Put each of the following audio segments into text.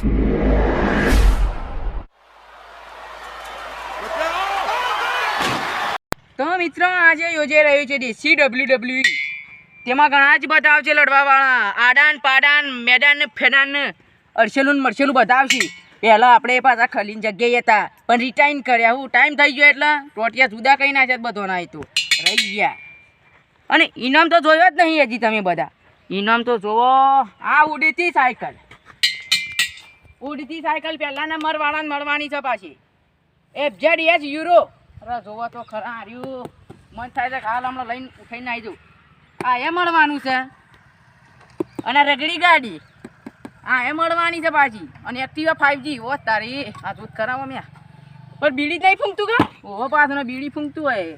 તો મિત્રો આજે યોજાઈ રહ્યું છે દેશી ડબલ્યુ ડબલ્યુ તેમાં ઘણા જ બતાવશે લડવાવાળા આડાન પાડાન મેદાન ને ફેદાન ને અરસેલું ને મરસેલું બતાવશે પહેલાં આપણે પાછા ખલીન જગ્યાએ હતા પણ રિટાઈન કર્યા હું ટાઈમ થઈ ગયો એટલે ટોટિયા જુદા કઈ નાખ્યા બધો ના તો રહી ગયા અને ઇનામ તો જોયો જ નહીં હજી તમે બધા ઇનામ તો જોવો આ ઉડીતી સાયકલ ઉડતી સાયકલ પહેલા નંબર વાળાને મળવાની છે પાછી. એફઝેડ એચ યુરો અરે જોવો તો ખરા હાર્યું. મન થાય છે કે હાલ હમણાં લઈને ઉઠાઈને આવી જાઉં. આ એ મળવાનું છે. અને રગડી ગાડી. આ એ મળવાની છે પાછી. અને એક્ટિવા ફાઈવજી ઓ તારી આ દૂધ કરાવો મેં પણ બીડી નહીં ફૂંકતું કે? ઓ પાછળ બીડી ફૂંકતું હોય.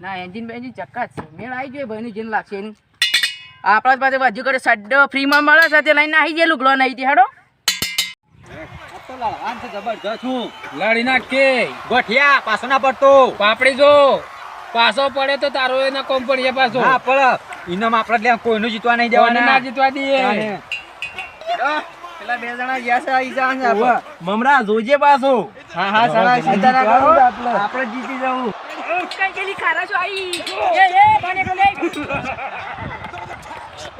ના એન્જિન બેન્જિન ચક્કા જ છે. મેળ આવી જોઈએ ભાઈનું જેન લાગશે એનું. આપણા જ પાસે બાજુ કરે સડ્ડો ફ્રીમાં મળે છે તે લઈને આવી ગયેલું ગ્લો નહીં હેડો. લડી નાખ કે ગોઠિયા પાછો ના પડતો પાપડી જો પાછો પડે તો તારો એના કોમ પડીએ પાછો હા પડ ઇનામ આપણે લે કોઈનું જીતવા નહીં દેવાના ના જીતવા દઈએ પેલા બે જણા ગયા છે આવી જવાના મમરા જોજે પાછો હા હા સારા ચિંતા ના કરો આપણે જીતી જવું કઈ ગયેલી ખારા છો આઈ એ એ બાને કો લે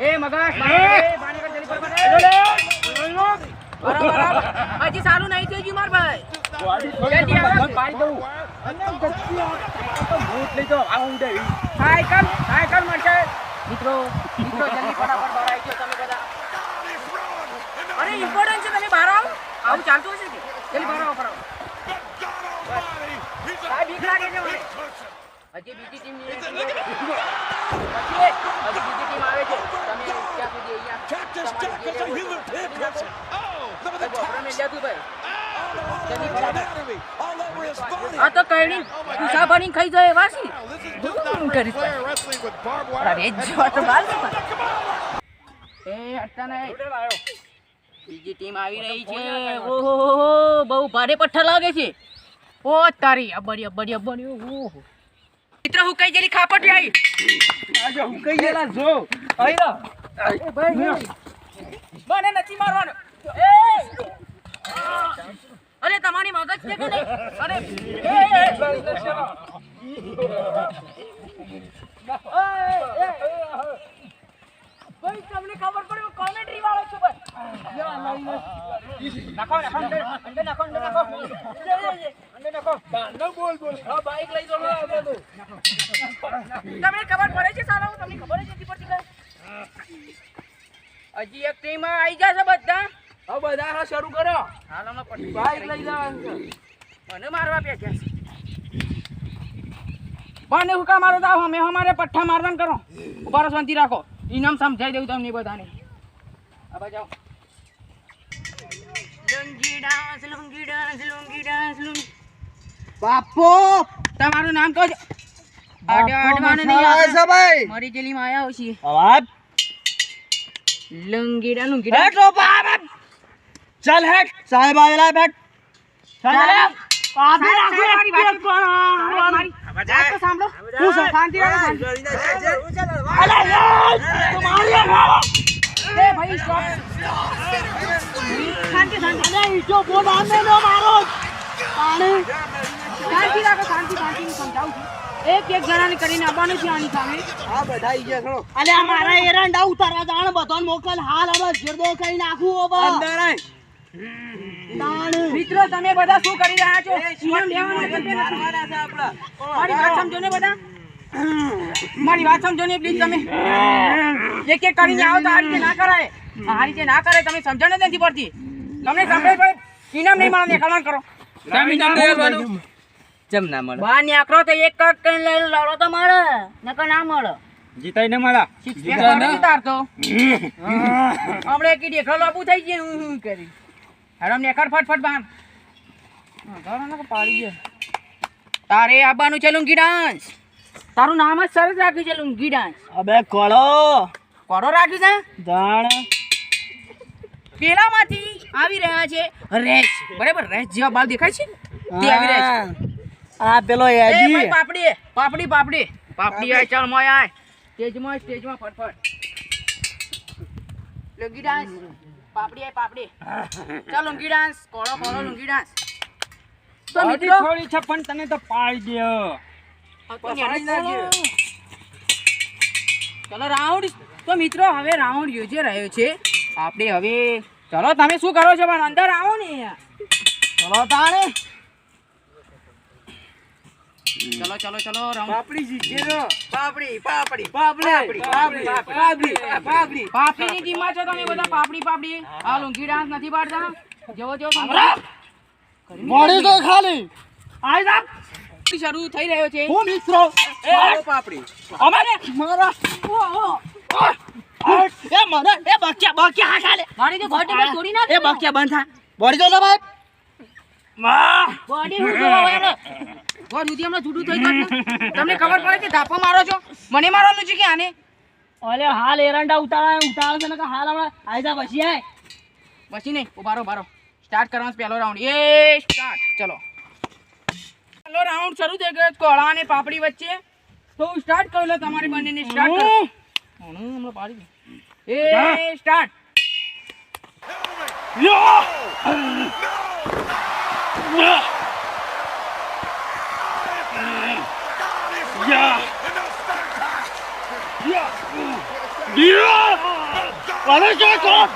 એ મગજ બાને બાને કો જલ્દી પર બરાબર બરાબર હજી સારું નહીં થઈ ગયું માર ભાઈ. જલ્દી આવો. સાયકલ સાયકલ મળશે. મિત્રો મિત્રો જલ્દી ફટાફટ બહાર આવી ગયો તમે બધા. અરે ઇમ્પોર્ટન્ટ છે તમે બહાર આવો. આવું ચાલતું હશે કે? જલ્દી બહાર આવો સાહેબ બીક લાગે છે મને. હજી બીજી ટીમની હજી બીજી ટીમ આવે છે. તમે ત્યાં સુધી અહીંયા કરી. આ તો કઈની ખુશા ભરીને ખાઈ જાય વાસી ધૂમ અરે જો તો બાલ એ હટતા નહીં બીજી ટીમ આવી રહી છે. ઓહો બહુ ભારે પઠ્ઠા લાગે છે. ઓ તારી અબડી અબડી અબડી ઓહો. મિત્ર હું કઈ જેલી ખાપટ આવી? કઈ ગયેલા જો? આઈ રા એ ભાઈ બને નથી મારવાનો. એ! અરે તમારી મગજ છે કે નહીં? અરે. ભાઈ તમને ખબર પડી હું કોમેન્ટ્રી વાળો છું ભાઈ. નાખો નાખો અંદર અંદર નાખો અંદર નાખો અંદર નાખો બોલ બોલ હા બાઈક લઈ જાઓ તમને ખબર પડે છે સાલા તમને ખબર જ નથી પડતી કાંઈ? હજી એક ટીમ આવી છે બધા. હવે બધા હા શરૂ કરો. હાલ હમણાં બાઈક લઈ જવાનું મને મારવા પે ગયા મને હુકા મારો તો અમે અમારે પઠ્ઠા મારવાનું કરો. ઊભા શાંતિ રાખો. ઇનામ સમજાઈ દઉં તમને બધાને. આ આવો. Lungi dance lungi dance lungi dance lungi. બાપો! તમારું નામ આડે આડવાનું નહીં આવે. મારી જેલી માં આયા હોશી. અવાજ? લુંગી ડા લુંગી ડા. રો બાપ! ચાલ હેટ સાહેબ આવેલા બેટ ચાલ. હેટ મારી મારી વાત તો સાંભળો. હું શાંતિ રાખો. એ ભાઈ stop. શાંતિ શાંતિ શાંતિ રાખો શાંતિ શાંતિ હું સમજાવું છું. એક એક જણાને કરીને આવવાનું છે આની સામે. હા બધા ઈ ગયા ખરો અલે આ મારા એરંડા ઉતારવા જાણ બધાને મોકલ હાલ હવે જીરદો નાખું હવે. અંદર આય. મિત્રો તમે બધા શું કરી રહ્યા છો? ઇનામ લેવાના છે કે મારી વાત સમજો ને બધા. મારી વાત સમજો ને પ્લીઝ તમે. એક એક કરીને આવો તો આ રીતે ના કરાય. આ રીતે ના કરાય તમે સમજણ જ નથી પડતી. તમને સમજે ભાઈ ઇનામ નહીં મળે કલણ કરો. ચમ ના મળે. બહાર નીકળો તો એક કક કરીને લઈ લડો તો મળે નકર ના મળે. જીતાઈ ને મળા Six ને ના? ઉતારતો. હમણાં ઈ દેખલો લાંબુ થઈ ગયું હું હું કરી? હેડો નેકર ફટફટ બાર હા, ઘણો નકર પાડી ગયો. તારે આબાનું ચલું કી ડાન્સ. તારું નામ જ સરસ રાખ્યું છે લુંગી ડાન્સ અબે કોળો. કોડો રાખ્યું છે? જાણ પેલામાંથી આવી રહ્યા છે રેસ. બરાબર રેસ જેવા બાલ દેખાય છે તે આવી રહ્યા છે. આ પેલો એજી. પાપડી પાપડી પાપડી. પાપડી આય ચાલ મોય આય. સ્ટેજમાં સ્ટેજમાં ફટફટ. લુંગી ડાન્સ પાપડી આય પાપડી. ચાલ લુંગી ડાન્સ કોળો કોળો લુંગી ડાન્સ તો મિત્રો થોડી છે પણ તને તો પાડી દે. ચલો રાઉન્ડ. તો મિત્રો હવે રાઉન્ડ યોજી રહ્યો છે. આપણે હવે ચલો તમે શું કરો છો? પણ અંદર આવો ને ચલો તાણે. ચલો ચલો ચલો પાપડી જીતે પાપડી પાપડી પાપડી પાપડી. પાપડી પાપડી. પાપડીની ટીમમાં છો તમે બધા પાપડી પાપડી. આ લુંગી ડાન્સ નથી પાડતા. જેવો જેવો મોડી તો ખાલી. આઈ જા શરૂ થઈ રહ્યો છે. હું મિત્રો મારો પાપડી. અમારે મારા એ મને એ બક્યા બક્યા હા ખાલે મારી તો ઘોટી પર તોડી ના એ બક્યા બંધ થા. બોડી તો ભાઈ. માં બોડી હું જોવા વાળો ઘર સુધી હમણાં છૂટું થઈ ગયું તમને ખબર પડે કે ધાપો મારો છો? મને મારવાનું છે કે આને? ઓલે હાલ એરંડા ઉતાળા ઉતાળા છે ને કે હાલ હમણાં આયદા પછી આય. પછી નહીં. ઉભારો ઉભારો સ્ટાર્ટ કરવાનો પહેલો રાઉન્ડ એ સ્ટાર્ટ ચલો. પહેલો રાઉન્ડ શરૂ થઈ ગયો કોળા અને પાપડી વચ્ચે. તો હું સ્ટાર્ટ કરી લો તમારી બંનેને સ્ટાર્ટ કરો. હમ, હમણાં પાડી. એ સ્ટાર્ટ કોળો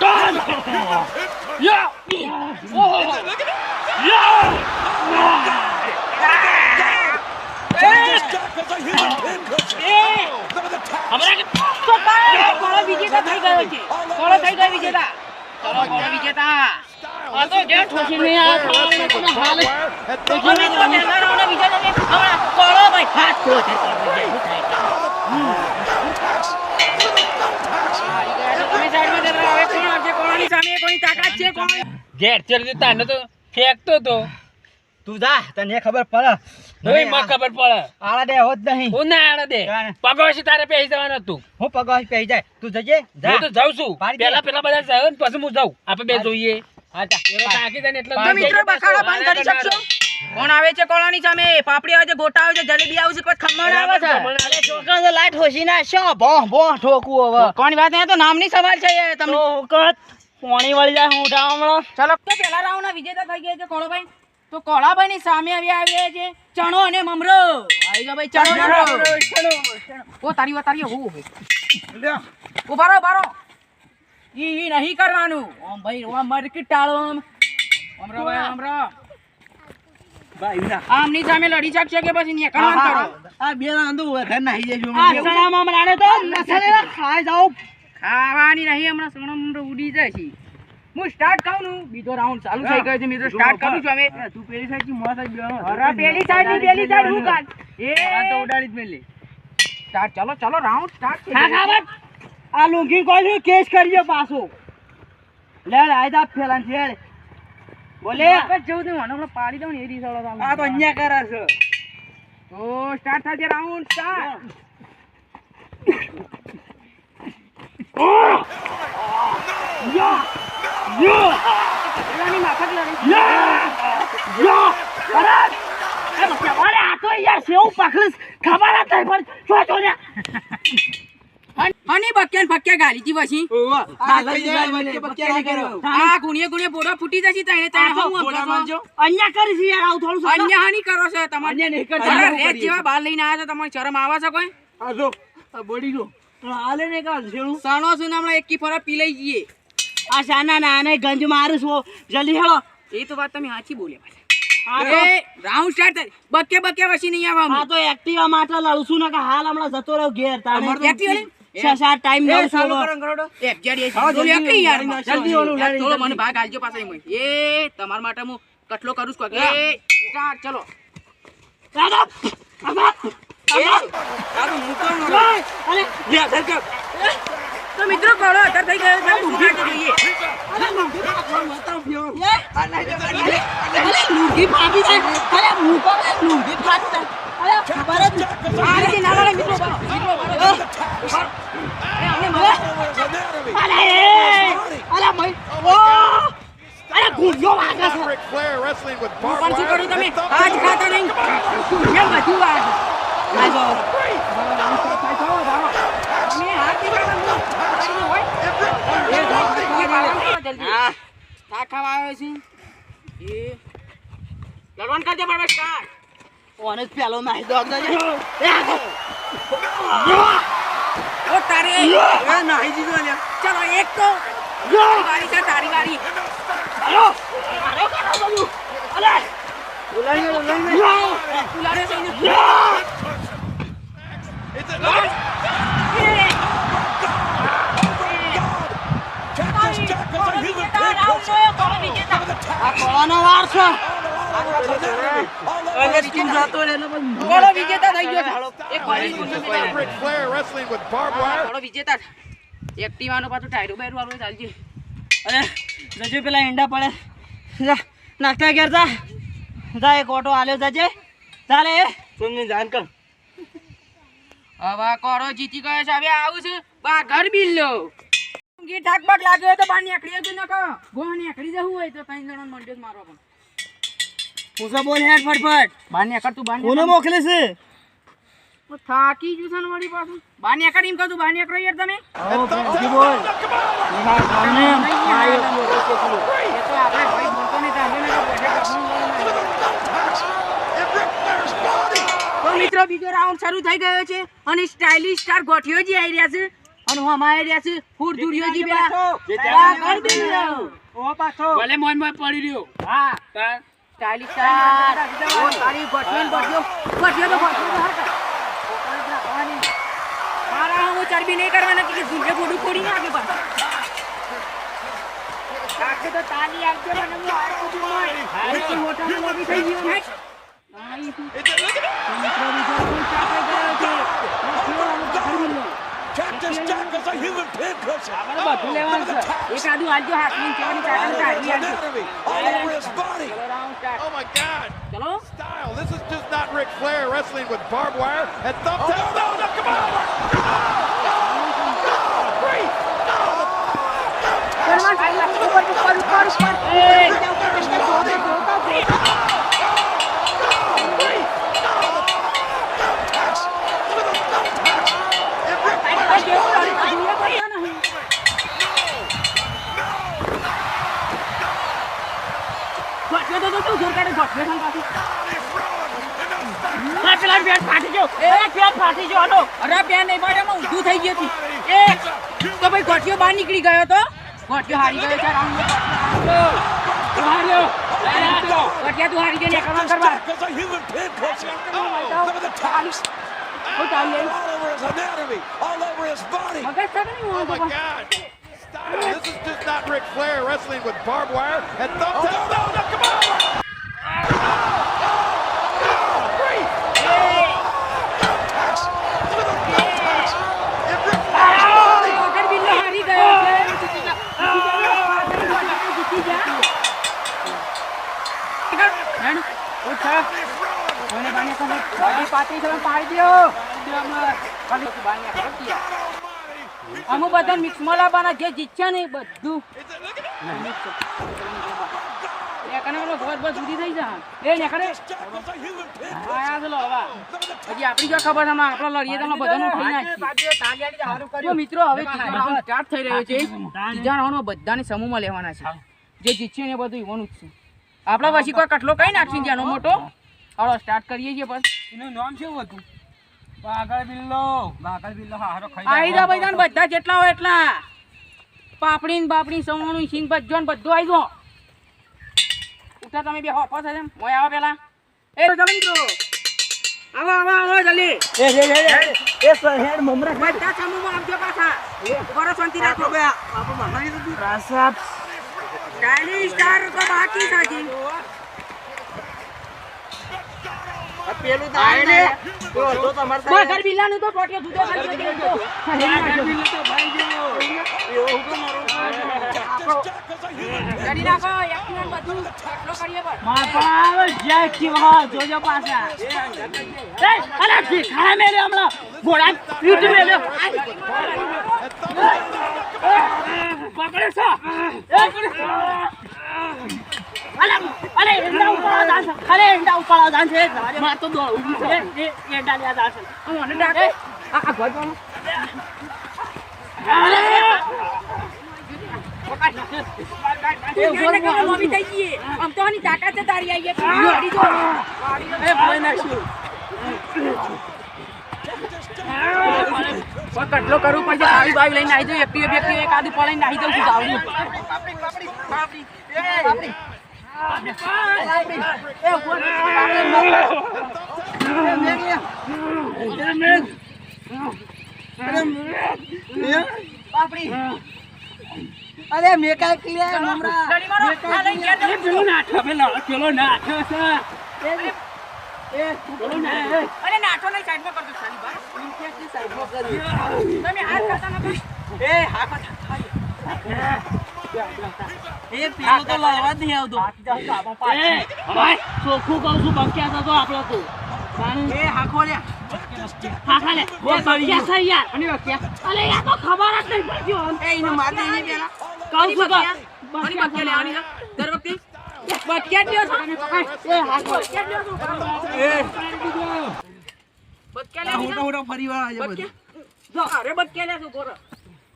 વિજેતા થઈ ગયો છે. કોળો થઈ ગયો વિજેતા. ચલો કોળો વિજેતા. આ તો જે ઠોકી નહીં આ ખાવાને કોને હાલ તો પહેલા વિજેતા છે હમણાં કોળો ભાઈ હાથ તો છે. તમે સાઈડમાં જરા હવે કોણ આવશે? કોણની સામે કોની તાકાત છે? કોણ ઘેર ચડી તને તો ફેંકતો તો. તું જા તને ખબર પડે. નહીં મને ખબર પડે. આળા દે હોત નહીં. હું ના આળા દે. પગોશી તારે પહેરી જવાનો તું હું પગવાસ પહી જાય. તું જજે હું તો જાઉં છું. પહેલા પેલા બધા જાય ને પછી હું જાઉં. આપણે બે જોઈએ. હા જા. પેલો તાકી જાય ને એટલે મિત્રો બખાડા બંધ કરી શકશો? કોણ આવે છે કોળાની સામે? પાપડી આવે છે ગોટા આવે છે જલેબી આવે છે પછી ખમણ આવે છે? અરે છોકરા તો લાઈટ હોશી ના શું ભો ભો ઠોકું હવે? કોની વાત તો નામની સવાલ છે તમને તો પોણી વળી જાય હું ઉઠાવ હમણાં. ચલો તો પેલા રાઉન્ડના વિજેતા થઈ ગયા છે કોળાભાઈ તો કોળાભાઈ ની સામે આવી આવ્યા છે ચણો અને મમરો. આવી ભાઈ ચણો ઓ તારી વાત તારી હો રહો ઊભા ઈ ઈ નહીં કરવાનું. ઓમ ભાઈ ઓમ મરકી ટાળો ઓમ. મમરો ભાઈ ભાઈ આમની સામે લડી શકશે કે પછી નેકળવાન કરો? આ બે રાંધું ઘર નાહી જઈશું આ સણામાં મરાને તો મસાલે ખાઈ જાવ ખાવાની નહીં હમણાં સણો ઉડી જાય છે. હું સ્ટાર્ટ કરું છું. બીજો રાઉન્ડ ચાલુ થઈ ગયો છે મિત્રો. સ્ટાર્ટ કરું છું હવે. તું પેલી સાઈડથી મોં સાઈડ બેહવાનો અરે પેલી સાઈડની પેલી સાઈડ હું કાઢ. આ તો ઉડાડી જ મેલી. સ્ટાર્ટ ચાલો ચાલો રાઉન્ડ સ્ટાર્ટ હા હા આ લુંગી છે? કેસ કરીએ પાછો. લે આયદા ફેલાન છે બોલે. જવું તું મને પાડી દઉં ને એ રીત આ તો અહીંયા કરે છે. તો સ્ટાર્ટ થાય છે રાઉન્ડ સ્ટાર્ટ યા. પેલાની માફક લડી યા અરે એ બચ્ચા અરે આ તો યાર સેવ પકડીશ ખબર જ નહીં પણ છો છો ને અને બક્યાન ફક્યા ગાલી તી પછી આ ગુણીએ ગુણીએ પોડા ફૂટી જશે તને તને હું કરશો? અહીંયા કરી છે યાર આવ થોડું. અન્ય હાની કરો છો તમારે. અન્યા નહીં કરતા. રેત જેવા બાર લઈને આવ્યા છો તમારે શરમ આવે છે કોઈ? આ જો બોડી જો હાલે ને કાલ સાણો ને હમણાં એકી ફરા પી લઈ જઈએ. આ સાના નાને ગંજ મારું છું. જલ્દી હેળો. એ તો વાત તમે સાચી. એ રાઉન્ડ સ્ટાર્ટ થાય બકે બકે વસી નહીં આ તો એક્ટિવા માટે લડું ને કે હાલ હમણાં જતો રહ્યો ઘેર. તારે એક્ટિવા સાત ટાઈમ દઉં છું હવે. એ ફેરી હા, છે. જલ્દી બોલ્યો કે યાર જલ્દી જલ્દી ઓલું થોડો મને ભાગ આલજો પાછા એમાં. એ તમારા માટે હું કટલો કરું છું. કોક. સ્ટાર્ટ ચલો. દાદા. અરે, લે. તો મિત્રો કોળો અતર થઈ ગયો છે ઊભી જોઈએ? અરે, લુંગી પાછળ. અરે, હું પર અરે, લુંગી ફાટી અરે, ખબર જ નથી. ના લડે મિત્રો. મિત્રો બાળો. એ આને અરે, અરે, મય, ઓ, અરે, ગુંજો વાગે છે. Ric Flair wrestling with હું barbed પણ શું તમે? આજ ખાતા નહીં. બધું. એ જો, એ બાળા. જલ્દી. હા. શાક ખાવા આવ્યો છે. એ. લડવાન કરજે પરમેશ સ્ટાર્ટ ઓને જ પેલો નાહી દો દે ઓ તારે. એ નાહી દીધો લ્યા. ચલો એક તો. તારી વારી છે તારી વારી બોલાવી દો, બોલાવી દો. ઉલારે થઈને આ કોનો વાર છે. અને પછી વિજેતા થઈ ગયો વિજેતા. એક્ટિવાનો ટાયરો બાયરો વાળો ચાલજે અરે જજુ પેલા ઈંડા પડે. જા નાસ્તા ઘેર જા. જા એક ઓટો આલ્યો જજે. ચાલે સુનની જાણ કર. હવે કોડો જીતી ગયો છે. હવે આવું છે. બા ઘર બિલ્લો. ઊંઘી ઠાક બાક લાગ્યો તો બહાર નીકળી જજો નકો ગો નીકળી જવું હોય તો ત્રણ જણા મંડ્યો મારો પણ. પૂછો બોલ હેડ ફટફટ. બહાર નીકળ તું બહાર કોને. મોકલે છે? થાકી ગયું છે ને વળી પાછું. બહાર નીકળ એમ કહું બહાર નીકળો યાર તમે. બોલ. આપણે ભાઈ બોલતો નહીં તો મિત્રો બીજો રાઉન્ડ શરૂ થઈ ગયો છે. અને સ્ટાઇલિશ સ્ટાર ગોઠિયો જી આવી રહ્યા છે અને હું અમારે રહ્યા છે. ફૂરધુરીઓ જી પેલા. આગળ બિલ્લો ઓ પાછો. ભલે મોનમાં પડી રહ્યો. હા. સ્ટાઇલિશ સ્ટાર ઓ તારી ગોઠિયો ને ગોઠિયો ગોઠિયો તો રાખવાની. મારા હું ચરબી નહીં કરવાના કે ઝૂંડે ફોડું ફોડી નાખે પાછા. રાખે તો તાલી આવજો મને હું ઊભો હોય. હારી મોટામાં મોટી થઈ ગયો હેટ. એ તો મિત્રો start ગયો છે. just tackles a human pincushion. Oh, look at the taps. All over his body. Oh, my God. Style. This is just not Ric Flair wrestling with barbed wire and thumbtacks. Oh, no, no, come on. Pen નહીં એમાં ઊંધું થઈ ગયું હતું એ તો ભાઈ ગોઠિયો બહાર નીકળી ગયો તો ગોઠિયો હારી ગયો છે રાઉન્ડ ગોઠિયા તું હારી ગયો ને કરવા કરવા Oh. This is just not Ric Flair wrestling with barbed wire and thumbtack. No, no, come on! અમુક બધા મિક્સ મલાબાના જે જીતશે ને બધું. જો ખબર છે લડીએ તમે તો મિત્રો, હવે સ્ટાર્ટ થઈ રહ્યો છે. ત્રીજા રાઉન્ડમાં બધાને સમૂહમાં લેવાના છે. જે જીતશે ને બધું ઈવાનું જ છે. આપણે પછી કોઈ કટલો કઈ નાખશું ત્યાંનો મોટો હાલો સ્ટાર્ટ કરીએ છીએ બસ એનું નામ શું હતું પાગળ બિલ્લો પાગળ બિલ્લો હારો ખાઈ આવી જા ભાઈ બધા જેટલા હોય એટલા પાપડી ને બાપડી સવણું સિંગ બજો ને બધું આવી ગયો ઉઠા તમે બે હોપો છે એમ મોય આવો પેલા એ તમે મિત્રો આવો આવો આવો જલ્દી એ એ એ એ હેડ મમરા બધા સમૂહમાં આવજો પાછા બરો શાંતિ રાખો બે બાપા દીધું રાસાપ ચાલીસ સ્ટાર તો બાકી હજી. પેલું તો આય તો તો તમારે બસ ઘર બિલ્લાનું તો ટોટિયો જુદો કરી દેજો. કરી નાખો એકનું ને બધું એટલો કરીએ બસ માપા જય કિવા જોજો પાછા. એ અરે ભીખાણા મેરે હમણાં. ઘોડા પીઠ મેરે પકડે છો અરે એંડા ઉપર દાન અરે એંડા ઉપર દાન માર તો દોડું એ એંડા લ્યા દાન હું મને ડાકે આ ઘર તો તારી એક. વાળી જો. વાળી જો. પણ કટલો કરવું પડશે આવી બાવી લઈને આવી જાઉં એકટીવે બેક્ટીવે એક આદુ પડાઈને આવી જાઉં છું જાવડું. અરે મેકા ક્લિયર મમરા લડી મારો. આ લઈને ઘેર જાઉં. પેલો નાઠો પેલો પેલો નાઠો છે અરે નાઠો નહીં સાઈડમાં કરજો સાલી ભાઈ. તમે હાથ કરતા નતો. એ પેલો તો લાવવા જ નહીં આવતો. ચોખ્ખું કહું છું બંક્યા હતો આપણો તું. એ હાખો લ્યા. હા ખાલે. બંક્યા છે યાર. અને અલે યાર તો ખબર જ નહીં પડતી એ એને માર દે પેલા કહું છું કે લેવાની દર વખતે. બક્યા જ લ્યો છો. બક્યા જ લ્યો છો. બક્યા લે હોટો હોટો ફરી વાર આજે બધું. જો, અરે બક્યા લે છું, ગોરો.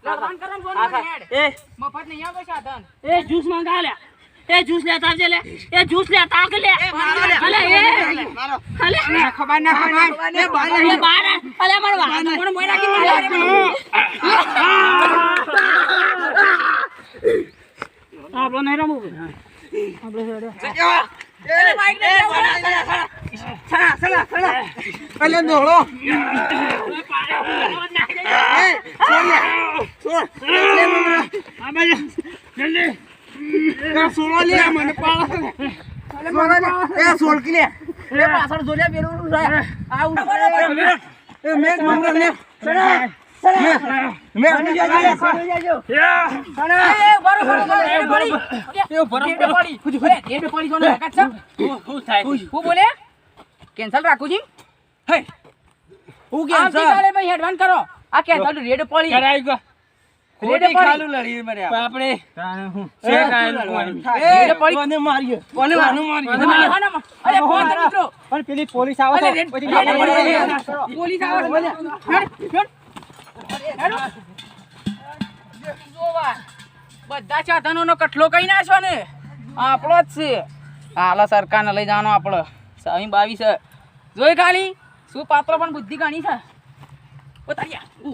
લડવાનું કરો ફોનમાં હેડ. એ. મફત નહીં આવે સાધન. એ જ્યુસ મંગા લે. એ જ્યુસ લેતા આવજે લે. એ જ્યુસ લેતા આવ લે. અલે એ. અલે. ખબર ના ખબર એ બાર. અલે બાર. અલે મારો વાત કોણ મોય રાખી આપણો નહીં રમવું. બાઈક ને સલા અલે દોડો. સોળો લે મને પાડો. સોળકી લે. પાછળ આવું એ બરો બોલે. કેન્સલ રાખું છી. હે? હું કેમ આમ ચાલે ભાઈ એડવાન્સ કરો. આ કેન્સલ રેડ પડી? કરાઈ ગયો. રેડ પડી? લડી મરે આપણે એ રેડ પડી? કોને માર્યો? કોને વાનું માર્યો? અરે ફોન મિત્રો? પણ પેલી પોલીસ આવે અરે રેડ રેડ પોલીસ આવે હેડ હેડ. હેડ. જોવા બધા સાધનોનો કઠલો કઈ નાખો ને? આપણો જ છે. હાલો સરકારને લઈ જવાનો આપણો. સાવી બાવીસ જોઈ ખાલી? શું પાત્ર પણ બુદ્ધિ ઘણી છે ઉ.